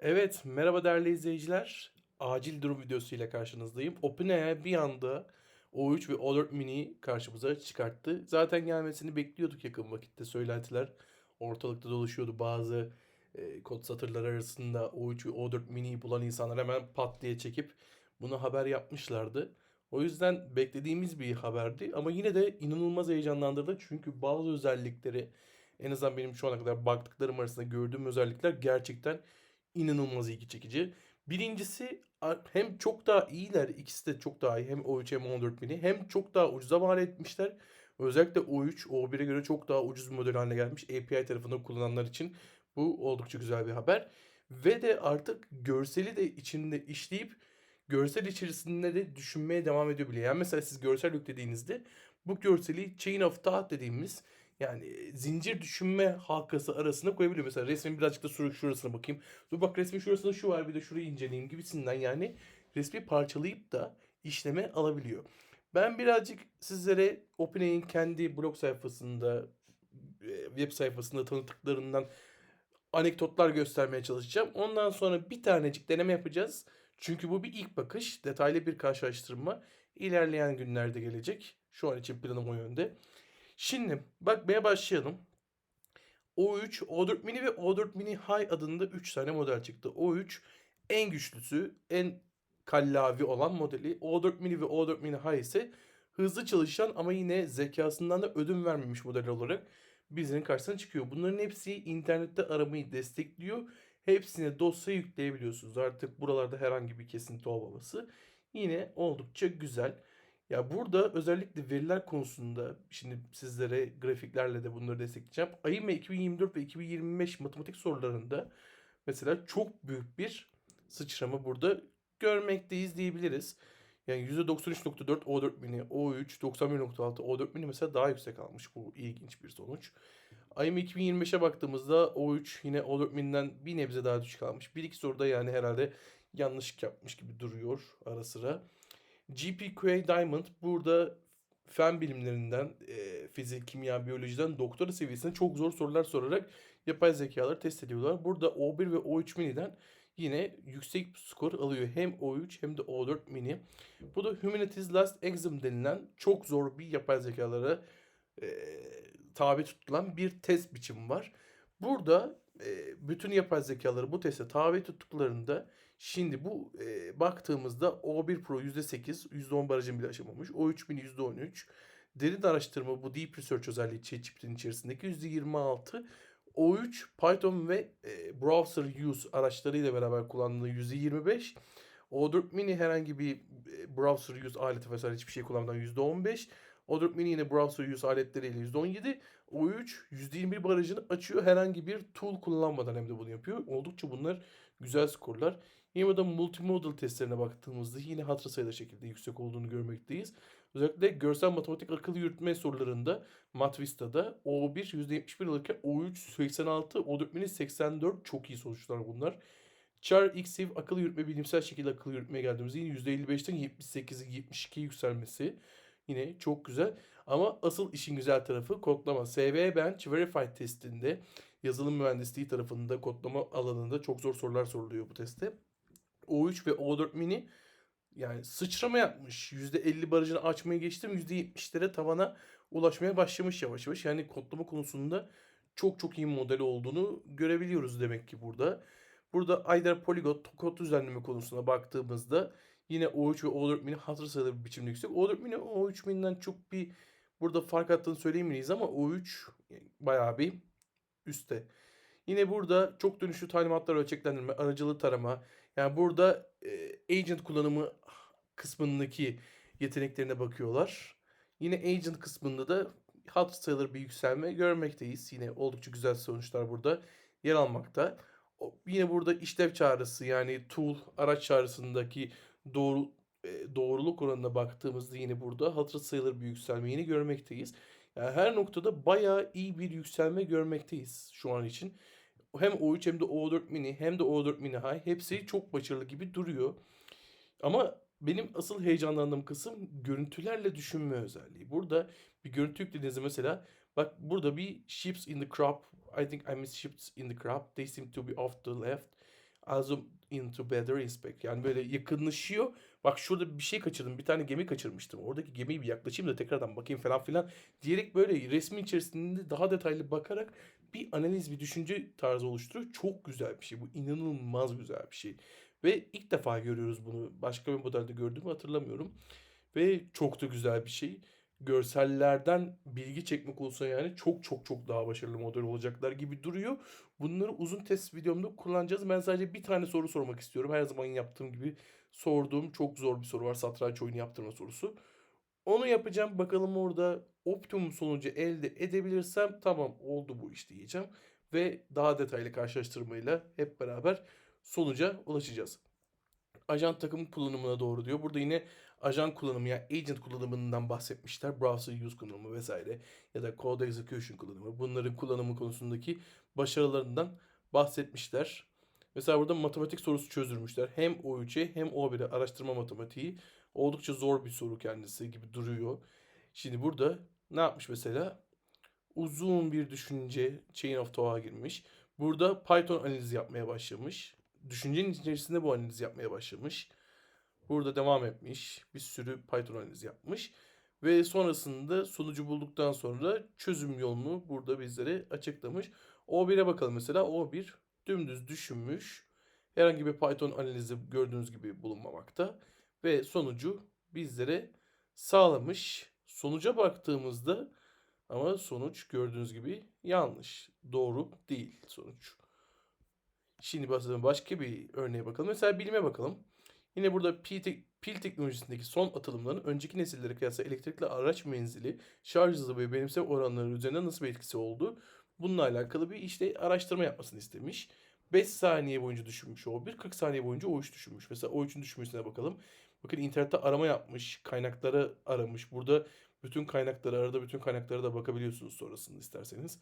Evet, merhaba değerli izleyiciler. Acil durum videosu ile karşınızdayım. OpenAI bir anda O3 ve O4 mini karşımıza çıkarttı. Zaten gelmesini bekliyorduk yakın vakitte. Söylentiler ortalıkta dolaşıyordu. Bazı e, kod satırları arasında O3 ve O4 mini'yi bulan insanlar hemen pat diye çekip bunu haber yapmışlardı. O yüzden beklediğimiz bir haberdi ama yine de inanılmaz heyecanlandırdı. Çünkü bazı özellikleri en azından benim şu ana kadar baktıklarım arasında gördüğüm özellikler gerçekten inanılmaz ilgi çekici. Birincisi hem çok daha iyiler. ikisi de çok daha iyi. Hem O3 hem O4 mini. Hem çok daha ucuza mal etmişler. Özellikle O3 O1'e göre çok daha ucuz bir model haline gelmiş. API tarafından kullananlar için bu oldukça güzel bir haber. Ve de artık görseli de içinde işleyip görsel içerisinde de düşünmeye devam ediyor bile. Yani mesela siz görsel yüklediğinizde bu görseli chain of thought dediğimiz yani zincir düşünme halkası arasına koyabiliyor. Mesela resmin birazcık da şur- şurasına bakayım. Dur bak resmin şurasında şu var bir de şurayı inceleyeyim gibisinden yani resmi parçalayıp da işleme alabiliyor. Ben birazcık sizlere OpenAI'nin kendi blog sayfasında, e, web sayfasında tanıtıklarından anekdotlar göstermeye çalışacağım. Ondan sonra bir tanecik deneme yapacağız. Çünkü bu bir ilk bakış, detaylı bir karşılaştırma ilerleyen günlerde gelecek. Şu an için planım o yönde. Şimdi bakmaya başlayalım. O3, O4 mini ve O4 mini High adında 3 tane model çıktı. O3 en güçlüsü, en kallavi olan modeli. O4 mini ve O4 mini High ise hızlı çalışan ama yine zekasından da ödün vermemiş model olarak bizlerin karşısına çıkıyor. Bunların hepsi internette aramayı destekliyor. Hepsine dosya yükleyebiliyorsunuz. Artık buralarda herhangi bir kesinti olmaması yine oldukça güzel. Ya burada özellikle veriler konusunda şimdi sizlere grafiklerle de bunları destekleyeceğim. AYME 2024 ve 2025 matematik sorularında mesela çok büyük bir sıçrama burada görmekteyiz diyebiliriz. Yani %93.4 O4 mini, O3 91.6, O4 mini mesela daha yüksek almış. Bu ilginç bir sonuç. AYME 2025'e baktığımızda O3 yine O4 mini'den bir nebze daha düşük almış. Bir iki soruda yani herhalde yanlışlık yapmış gibi duruyor ara sıra. GPQA Diamond burada fen bilimlerinden, e, fizik, kimya, biyolojiden doktora seviyesinde çok zor sorular sorarak yapay zekaları test ediyorlar. Burada O1 ve O3 mini'den yine yüksek skor alıyor. Hem O3 hem de O4 mini. Bu da Humanities Last Exam denilen çok zor bir yapay zekalara e, tabi tutulan bir test biçimi var. Burada e, bütün yapay zekaları bu teste tabi tuttuklarında şimdi bu e, baktığımızda O1 Pro %8, %10 barajın bile aşamamış. O3 mini %13. Derin araştırma bu Deep Research özelliği ChatGPT'nin içerisindeki %26. O3 Python ve e, Browser Use araçlarıyla beraber kullandığı %25. O4 mini herhangi bir browser use aleti vesaire hiçbir şey kullanmadan %15. O4 mini yine browser use aletleriyle %17. O3 %21 barajını açıyor herhangi bir tool kullanmadan hem de bunu yapıyor. Oldukça bunlar güzel skorlar. De multimodal testlerine baktığımızda yine hatırı sayıda şekilde yüksek olduğunu görmekteyiz. Özellikle görsel matematik akıl yürütme sorularında Matvista'da O1 %71 alırken O3 86, O4 mini 84 çok iyi sonuçlar bunlar. Char XIV akıl yürütme bilimsel şekilde akıl yürütmeye geldiğimizde yine %55'ten 78'e 72'ye yükselmesi yine çok güzel. Ama asıl işin güzel tarafı kodlama. SV Bench Verified testinde yazılım mühendisliği tarafında kodlama alanında çok zor sorular soruluyor bu testte. O3 ve O4 mini yani sıçrama yapmış. %50 barajını açmaya geçtim. %70'lere tavana ulaşmaya başlamış yavaş yavaş. Yani kodlama konusunda çok çok iyi model olduğunu görebiliyoruz demek ki burada. Burada Ayder Polyglot kod düzenleme konusuna baktığımızda yine O3 ve O4 mini hatır sayılır bir biçimde yüksek. O4 mini O3 mini'den çok bir burada fark attığını söyleyemeyiz ama O3 bayağı bir üstte. Yine burada çok dönüşlü talimatlar ölçeklendirme, aracılı tarama. Yani burada e, agent kullanımı kısmındaki yeteneklerine bakıyorlar. Yine agent kısmında da hat sayılır bir yükselme görmekteyiz. Yine oldukça güzel sonuçlar burada yer almakta. Yine burada işlev çağrısı yani tool araç çağrısındaki doğru e, doğruluk oranına baktığımızda yine burada hatır sayılır bir yükselme yine görmekteyiz. Yani her noktada bayağı iyi bir yükselme görmekteyiz şu an için. Hem O3 hem de O4 mini hem de O4 mini high hepsi çok başarılı gibi duruyor. Ama benim asıl heyecanlandığım kısım görüntülerle düşünme özelliği. Burada bir görüntü yüklediğinizde mesela bak burada bir ships in the crop. I think I miss ships in the crop. They seem to be off the left. Zoom into better inspect. Yani böyle yakınlaşıyor. Bak şurada bir şey kaçırdım. Bir tane gemi kaçırmıştım. Oradaki gemiyi bir yaklaşayım da tekrardan bakayım falan filan diyerek böyle resmin içerisinde daha detaylı bakarak bir analiz, bir düşünce tarzı oluşturuyor. Çok güzel bir şey. Bu inanılmaz güzel bir şey. Ve ilk defa görüyoruz bunu. Başka bir modelde gördüğümü hatırlamıyorum. Ve çok da güzel bir şey. Görsellerden bilgi çekmek olsa yani çok çok çok daha başarılı model olacaklar gibi duruyor. Bunları uzun test videomda kullanacağız. Ben sadece bir tane soru sormak istiyorum. Her zaman yaptığım gibi sorduğum çok zor bir soru var. Satranç oyunu yaptırma sorusu. Onu yapacağım. Bakalım orada optimum sonucu elde edebilirsem tamam oldu bu iş diyeceğim. Ve daha detaylı karşılaştırmayla hep beraber sonuca ulaşacağız. Ajan takım kullanımına doğru diyor. Burada yine ajan kullanımı ya agent kullanımından bahsetmişler. Browser use kullanımı vesaire ya da code execution kullanımı. Bunların kullanımı konusundaki başarılarından bahsetmişler. Mesela burada matematik sorusu çözülmüşler. Hem O3'e hem O1'e araştırma matematiği. Oldukça zor bir soru kendisi gibi duruyor. Şimdi burada ne yapmış mesela? Uzun bir düşünce chain of thought'a girmiş. Burada Python analizi yapmaya başlamış. Düşüncenin içerisinde bu analizi yapmaya başlamış. Burada devam etmiş. Bir sürü Python analizi yapmış. Ve sonrasında sonucu bulduktan sonra çözüm yolunu burada bizlere açıklamış. O1'e bakalım mesela. O1 dümdüz düşünmüş. Herhangi bir Python analizi gördüğünüz gibi bulunmamakta. Ve sonucu bizlere sağlamış. Sonuca baktığımızda ama sonuç gördüğünüz gibi yanlış. Doğru değil sonuç. Şimdi başka bir örneğe bakalım. Mesela bilime bakalım. Yine burada pil, tek- pil teknolojisindeki son atılımların önceki nesillere kıyasla elektrikli araç menzili, şarj hızı ve benimseme oranları üzerinde nasıl bir etkisi oldu? Bununla alakalı bir işte araştırma yapmasını istemiş. 5 saniye boyunca düşünmüş o bir, 40 saniye boyunca o 3 düşünmüş. Mesela o 3'ün düşünmesine bakalım. Bakın internette arama yapmış, kaynakları aramış. Burada bütün kaynakları, arada bütün kaynaklara da bakabiliyorsunuz sonrasında isterseniz.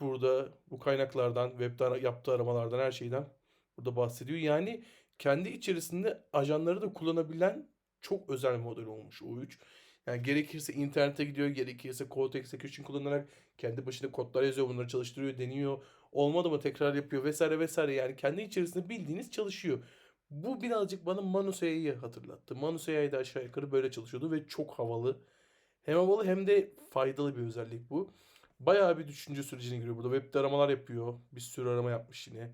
Burada bu kaynaklardan, webde yaptığı aramalardan her şeyden burada bahsediyor. Yani kendi içerisinde ajanları da kullanabilen çok özel model olmuş O3. Yani gerekirse internete gidiyor, gerekirse code execution kullanarak kendi başına kodlar yazıyor, bunları çalıştırıyor, deniyor. Olmadı mı tekrar yapıyor vesaire vesaire. Yani kendi içerisinde bildiğiniz çalışıyor. Bu birazcık bana Manus AI'yi hatırlattı. Manus AI da aşağı yukarı böyle çalışıyordu ve çok havalı. Hem havalı hem de faydalı bir özellik bu. Bayağı bir düşünce sürecine giriyor. Burada webde aramalar yapıyor. Bir sürü arama yapmış yine.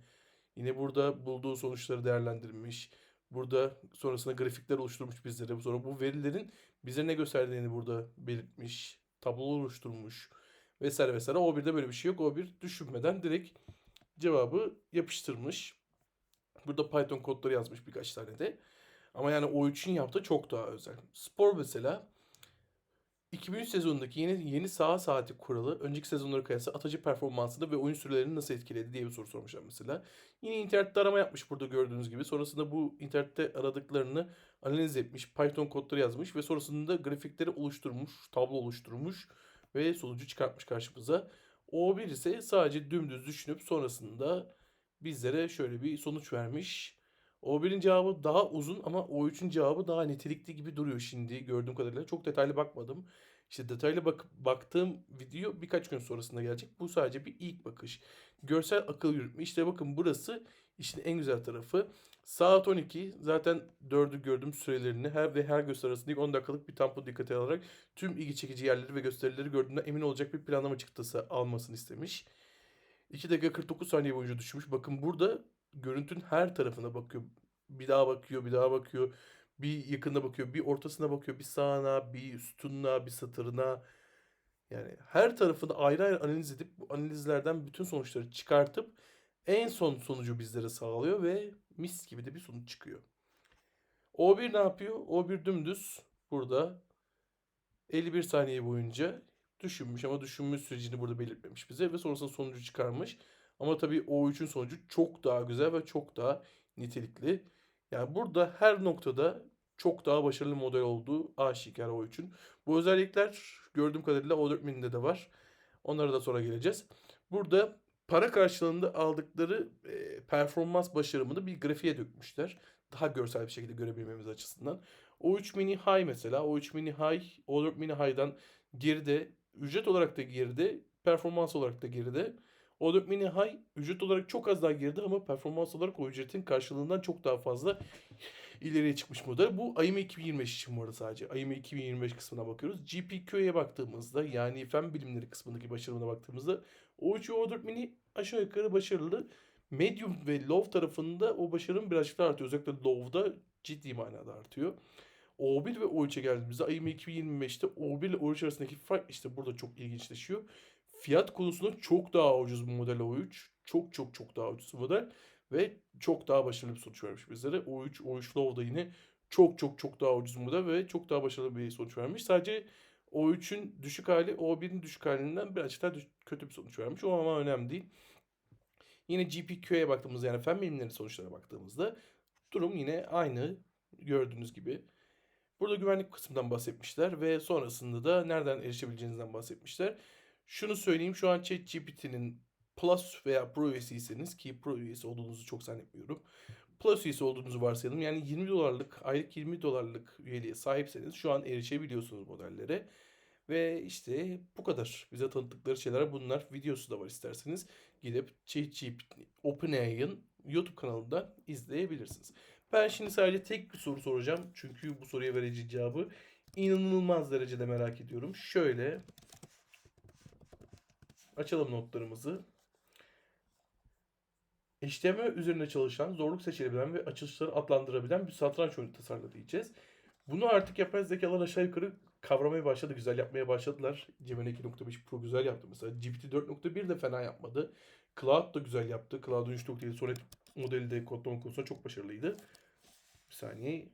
Yine burada bulduğu sonuçları değerlendirmiş. Burada sonrasında grafikler oluşturmuş bizlere. Sonra bu verilerin bize ne gösterdiğini burada belirtmiş. Tablo oluşturmuş. Vesaire vesaire. O1'de böyle bir şey yok. O1 düşünmeden direkt cevabı yapıştırmış. Burada Python kodları yazmış birkaç tane de. Ama yani O3'ün yaptığı çok daha özel. Spor mesela 2003 sezonundaki yeni yeni saha saati kuralı önceki sezonlara kıyasla atıcı performansını ve oyun sürelerini nasıl etkiledi diye bir soru sormuşlar mesela. Yine internette arama yapmış burada gördüğünüz gibi. Sonrasında bu internette aradıklarını analiz etmiş, Python kodları yazmış ve sonrasında grafikleri oluşturmuş, tablo oluşturmuş ve sonucu çıkartmış karşımıza. O1 ise sadece dümdüz düşünüp sonrasında bizlere şöyle bir sonuç vermiş. O1'in cevabı daha uzun ama O3'ün cevabı daha nitelikli gibi duruyor şimdi gördüğüm kadarıyla. Çok detaylı bakmadım. İşte detaylı bak baktığım video birkaç gün sonrasında gelecek. Bu sadece bir ilk bakış. Görsel akıl yürütme. İşte bakın burası işin en güzel tarafı. Saat 12 zaten 4'ü gördüm sürelerini her ve her gösteri arasında ilk 10 dakikalık bir tempo dikkate alarak tüm ilgi çekici yerleri ve gösterileri gördüğünde emin olacak bir planlama çıktısı almasını istemiş. 2 dakika 49 saniye boyunca düşmüş. Bakın burada görüntünün her tarafına bakıyor. Bir daha bakıyor, bir daha bakıyor. Bir yakında bakıyor, bir ortasına bakıyor, bir sağına, bir sütununa, bir satırına. Yani her tarafını ayrı ayrı analiz edip bu analizlerden bütün sonuçları çıkartıp en son sonucu bizlere sağlıyor ve mis gibi de bir sonuç çıkıyor. O1 ne yapıyor? O1 dümdüz burada 51 saniye boyunca düşünmüş ama düşünme sürecini burada belirtmemiş bize ve sonrasında sonucu çıkarmış. Ama tabii O3'ün sonucu çok daha güzel ve çok daha nitelikli. Yani burada her noktada çok daha başarılı model olduğu aşikar O3'ün. Bu özellikler gördüğüm kadarıyla O4 mini'de de var. Onlara da sonra geleceğiz. Burada para karşılığında aldıkları e, performans başarımını bir grafiğe dökmüşler. Daha görsel bir şekilde görebilmemiz açısından. O3 mini high mesela. O3 mini high, O4 mini high'dan geride, ücret olarak da geride, performans olarak da geride. O4 Mini High ücret olarak çok az daha girdi ama performans olarak o ücretin karşılığından çok daha fazla ileriye çıkmış model. Bu AYM 2025 için bu arada sadece. AYM 2025 kısmına bakıyoruz. GPQ'ye baktığımızda yani fen bilimleri kısmındaki başarımına baktığımızda O3 ve O4 Mini aşağı yukarı başarılı. Medium ve low tarafında o başarım birazcık daha artıyor. Özellikle low'da ciddi manada artıyor. O1 ve O3'e geldiğimizde AYM 2025'te O1 ile O3 arasındaki fark işte burada çok ilginçleşiyor. Fiyat konusunda çok daha ucuz bir model O3. Çok çok çok daha ucuz bir model. Ve çok daha başarılı bir sonuç vermiş bizlere. O3, O3 Low da yine çok çok çok daha ucuz bir model ve çok daha başarılı bir sonuç vermiş. Sadece O3'ün düşük hali O1'in düşük halinden birazcık daha kötü bir sonuç vermiş. O ama önemli değil. Yine GPQ'ya baktığımızda yani fen bilimleri sonuçlarına baktığımızda durum yine aynı gördüğünüz gibi. Burada güvenlik kısmından bahsetmişler ve sonrasında da nereden erişebileceğinizden bahsetmişler. Şunu söyleyeyim şu an ChatGPT'nin Plus veya Pro üyesiyseniz ki Pro üyesi olduğunuzu çok zannetmiyorum. Plus üyesi olduğunuzu varsayalım. Yani 20 dolarlık, aylık 20 dolarlık üyeliğe sahipseniz şu an erişebiliyorsunuz modellere. Ve işte bu kadar. Bize tanıttıkları şeyler bunlar. Videosu da var isterseniz. Gidip ChatGPT OpenAI'ın YouTube kanalından izleyebilirsiniz. Ben şimdi sadece tek bir soru soracağım. Çünkü bu soruya vereceği cevabı inanılmaz derecede merak ediyorum. Şöyle açalım notlarımızı. HTML üzerinde çalışan, zorluk seçilebilen ve açılışları adlandırabilen bir satranç oyunu tasarladı diyeceğiz. Bunu artık yapay zekalar aşağı yukarı kavramaya başladı, güzel yapmaya başladılar. Gemini 2.5 Pro güzel yaptı mesela. GPT 4.1 de fena yapmadı. Cloud da güzel yaptı. Cloud'un 3.7 Sonnet modeli de kodlama konusunda çok başarılıydı. Bir saniye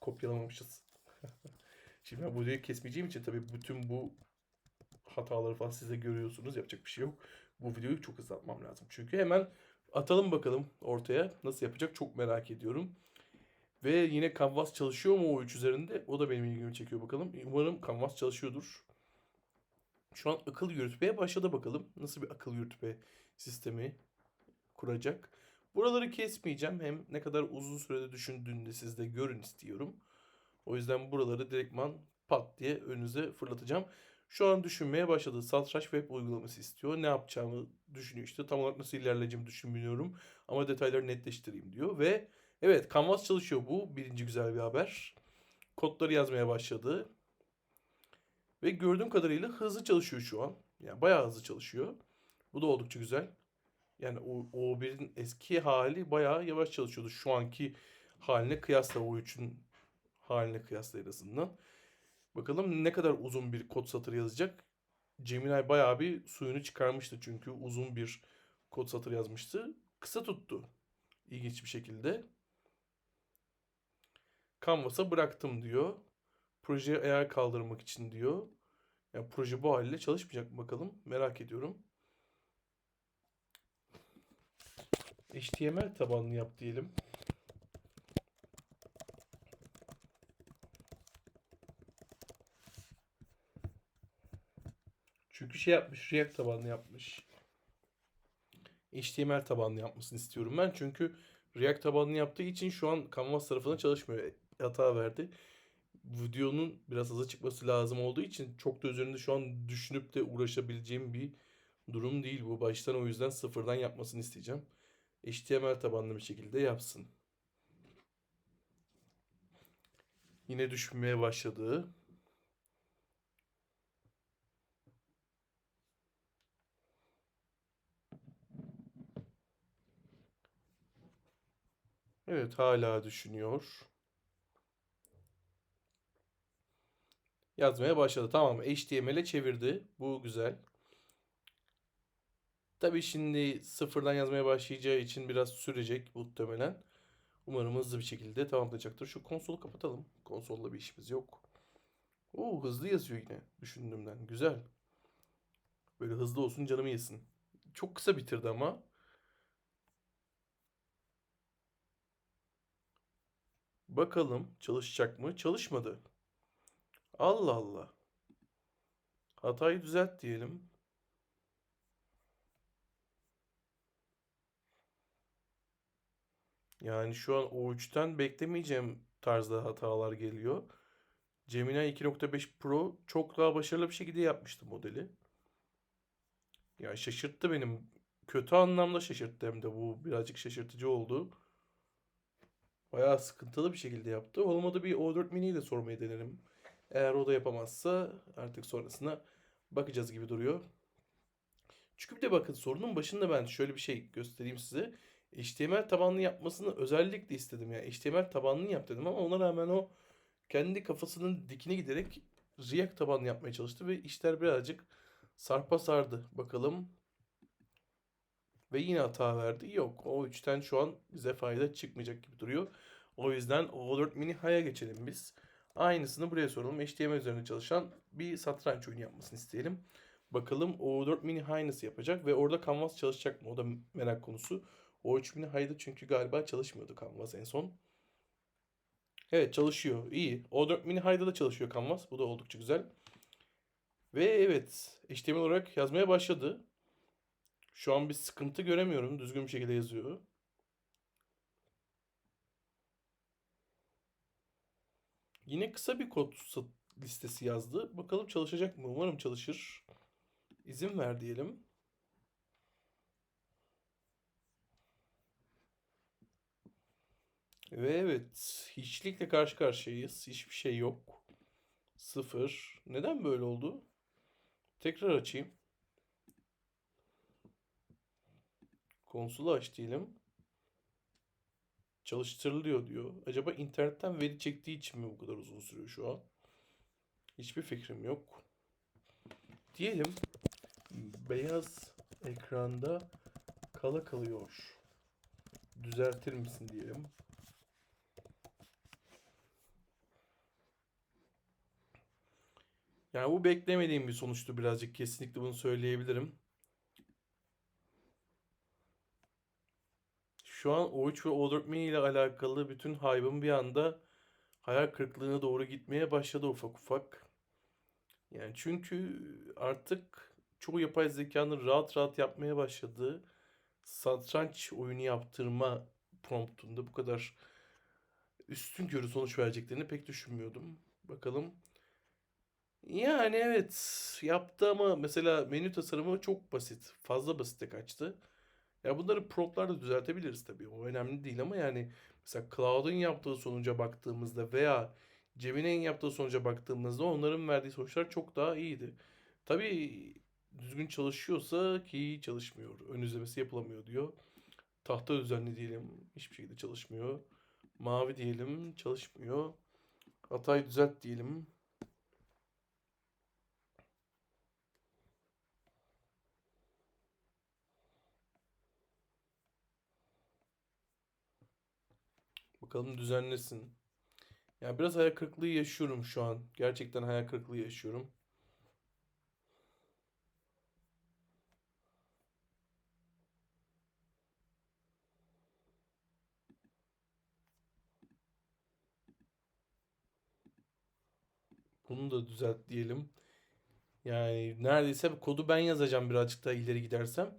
kopyalamamışız. Şimdi ben bu videoyu kesmeyeceğim için tabii bütün bu hataları falan siz de görüyorsunuz. Yapacak bir şey yok. Bu videoyu çok hızlatmam lazım. Çünkü hemen atalım bakalım ortaya. Nasıl yapacak çok merak ediyorum. Ve yine Canvas çalışıyor mu o 3 üzerinde? O da benim ilgimi çekiyor bakalım. Umarım Canvas çalışıyordur. Şu an akıl yürütmeye başladı bakalım. Nasıl bir akıl yürütme sistemi kuracak. Buraları kesmeyeceğim. Hem ne kadar uzun sürede düşündüğünü de siz de görün istiyorum. O yüzden buraları direktman pat diye önünüze fırlatacağım. Şu an düşünmeye başladı. Satranç web uygulaması istiyor. Ne yapacağımı düşünüyor işte. Tam olarak nasıl ilerleyeceğimi düşünmüyorum. Ama detayları netleştireyim diyor. Ve evet Canvas çalışıyor bu. Birinci güzel bir haber. Kodları yazmaya başladı. Ve gördüğüm kadarıyla hızlı çalışıyor şu an. Yani bayağı hızlı çalışıyor. Bu da oldukça güzel. Yani o, o birin eski hali bayağı yavaş çalışıyordu. Şu anki haline kıyasla o üçün haline kıyasla en azından. Bakalım ne kadar uzun bir kod satırı yazacak. Gemini bayağı bir suyunu çıkarmıştı çünkü uzun bir kod satır yazmıştı. Kısa tuttu. İlginç bir şekilde. Canvas'a bıraktım diyor. Projeye ayağa kaldırmak için diyor. Yani proje bu haliyle çalışmayacak bakalım. Merak ediyorum. HTML tabanlı yap diyelim. Çünkü şey yapmış, React tabanlı yapmış. HTML tabanlı yapmasını istiyorum ben. Çünkü React tabanlı yaptığı için şu an Canvas tarafına çalışmıyor. Hata verdi. Videonun biraz hızlı çıkması lazım olduğu için çok da üzerinde şu an düşünüp de uğraşabileceğim bir durum değil bu. Baştan o yüzden sıfırdan yapmasını isteyeceğim. HTML tabanlı bir şekilde yapsın. Yine düşünmeye başladı. Evet hala düşünüyor. Yazmaya başladı. Tamam HTML'e çevirdi. Bu güzel. Tabii şimdi sıfırdan yazmaya başlayacağı için biraz sürecek muhtemelen. Umarım hızlı bir şekilde tamamlayacaktır. Şu konsolu kapatalım. Konsolla bir işimiz yok. Oo hızlı yazıyor yine düşündüğümden. Güzel. Böyle hızlı olsun canımı yesin. Çok kısa bitirdi ama. Bakalım çalışacak mı? Çalışmadı. Allah Allah. Hatayı düzelt diyelim. Yani şu an O3'ten beklemeyeceğim tarzda hatalar geliyor. Gemini 2.5 Pro çok daha başarılı bir şekilde yapmıştı modeli. Yani şaşırttı benim kötü anlamda şaşırttı hem de bu birazcık şaşırtıcı oldu. Bayağı sıkıntılı bir şekilde yaptı. Olmadı bir O4 mini ile sormayı denerim. Eğer o da yapamazsa artık sonrasına bakacağız gibi duruyor. Çünkü bir de bakın sorunun başında ben şöyle bir şey göstereyim size. HTML tabanlı yapmasını özellikle istedim. Yani HTML tabanlı yap dedim ama ona rağmen o kendi kafasının dikine giderek React tabanlı yapmaya çalıştı ve işler birazcık sarpa sardı. Bakalım. Ve yine hata verdi. Yok. O 3'ten şu an bize fayda çıkmayacak gibi duruyor. O yüzden O4 Mini High'a geçelim biz. Aynısını buraya soralım. HTML üzerine çalışan bir satranç oyunu yapmasını isteyelim. Bakalım O4 Mini High nasıl yapacak ve orada Canvas çalışacak mı? O da merak konusu. O3 Mini High'da çünkü galiba çalışmıyordu Canvas en son. Evet çalışıyor. İyi. O4 Mini High'da da çalışıyor Canvas. Bu da oldukça güzel. Ve evet HTML olarak yazmaya başladı. Şu an bir sıkıntı göremiyorum. Düzgün bir şekilde yazıyor. Yine kısa bir kod listesi yazdı. Bakalım çalışacak mı? Umarım çalışır. İzin ver diyelim. Ve evet, hiçlikle karşı karşıyayız. Hiçbir şey yok. Sıfır. Neden böyle oldu? Tekrar açayım. Konsolu aç diyelim. Çalıştırılıyor diyor. Acaba internetten veri çektiği için mi bu kadar uzun sürüyor şu an? Hiçbir fikrim yok. Diyelim beyaz ekranda kala kalıyor. Düzeltir misin diyelim. Yani bu beklemediğim bir sonuçtu birazcık. Kesinlikle bunu söyleyebilirim. Şu an O3 ve O4 mini ile alakalı bütün hype'ım bir anda hayal kırıklığına doğru gitmeye başladı ufak ufak. Yani çünkü artık çoğu yapay zekanın rahat rahat yapmaya başladığı satranç oyunu yaptırma promptunda bu kadar üstün körü sonuç vereceklerini pek düşünmüyordum. Bakalım. Yani evet yaptı ama mesela menü tasarımı çok basit. Fazla basite kaçtı. Ya bunları promptlarla düzeltebiliriz tabii. O önemli değil ama yani mesela Cloud'un yaptığı sonuca baktığımızda veya Gemini'nin yaptığı sonuca baktığımızda onların verdiği sonuçlar çok daha iyiydi. Tabii düzgün çalışıyorsa ki çalışmıyor. Ön izlemesi yapılamıyor diyor. Tahta düzenli diyelim. Hiçbir şekilde çalışmıyor. Mavi diyelim. Çalışmıyor. Hatayı düzelt diyelim. Bakalım düzenlesin. Ya biraz hayal kırıklığı yaşıyorum şu an. Gerçekten hayal kırıklığı yaşıyorum. Bunu da düzelt diyelim. Yani neredeyse kodu ben yazacağım birazcık daha ileri gidersem.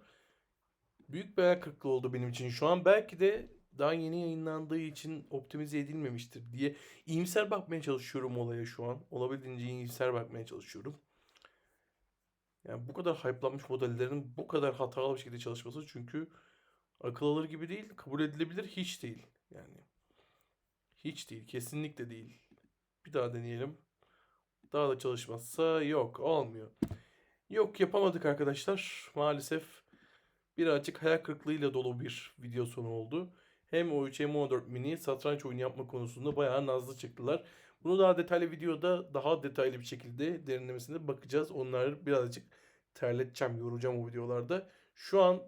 Büyük bir hayal kırıklığı oldu benim için. Şu an belki de daha yeni yayınlandığı için optimize edilmemiştir diye iyimser bakmaya çalışıyorum olaya şu an. Olabildiğince iyimser bakmaya çalışıyorum. Yani bu kadar hype'lanmış modellerin bu kadar hatalı bir şekilde çalışması çünkü akıl alır gibi değil, kabul edilebilir hiç değil. Yani hiç değil, kesinlikle değil. Bir daha deneyelim. Daha da çalışmazsa yok, olmuyor. Yok yapamadık arkadaşlar. Maalesef birazcık hayal kırıklığıyla dolu bir video sonu oldu. Hem O3 hem O4 mini satranç oyunu yapma konusunda bayağı nazlı çıktılar. Bunu daha detaylı videoda daha detaylı bir şekilde derinlemesine bakacağız. Onları birazcık terleteceğim, yoracağım o videolarda. Şu an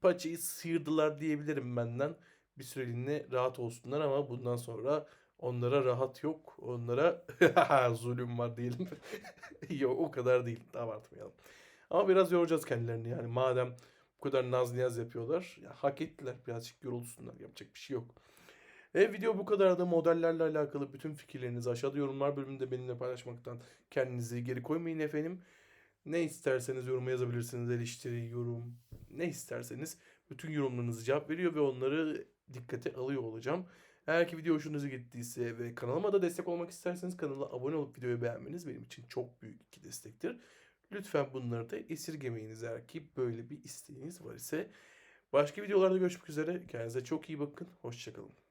paçayı sıyırdılar diyebilirim benden. Bir süreliğine rahat olsunlar ama bundan sonra onlara rahat yok. Onlara zulüm var diyelim. yok o kadar değil. Abartmayalım. Ama biraz yoracağız kendilerini yani. Madem bu kadar naz niyaz yapıyorlar. Ya, hak ettiler birazcık yorulsunlar. Yapacak bir şey yok. Ve video bu kadar da modellerle alakalı bütün fikirlerinizi aşağıda yorumlar bölümünde benimle paylaşmaktan kendinizi geri koymayın efendim. Ne isterseniz yoruma yazabilirsiniz. Eleştiri, yorum, ne isterseniz bütün yorumlarınızı cevap veriyor ve onları dikkate alıyor olacağım. Eğer ki video hoşunuza gittiyse ve kanalıma da destek olmak isterseniz kanala abone olup videoyu beğenmeniz benim için çok büyük iki destektir. Lütfen bunları da esirgemeyiniz eğer ki böyle bir isteğiniz var ise. Başka videolarda görüşmek üzere. Kendinize çok iyi bakın. Hoşçakalın.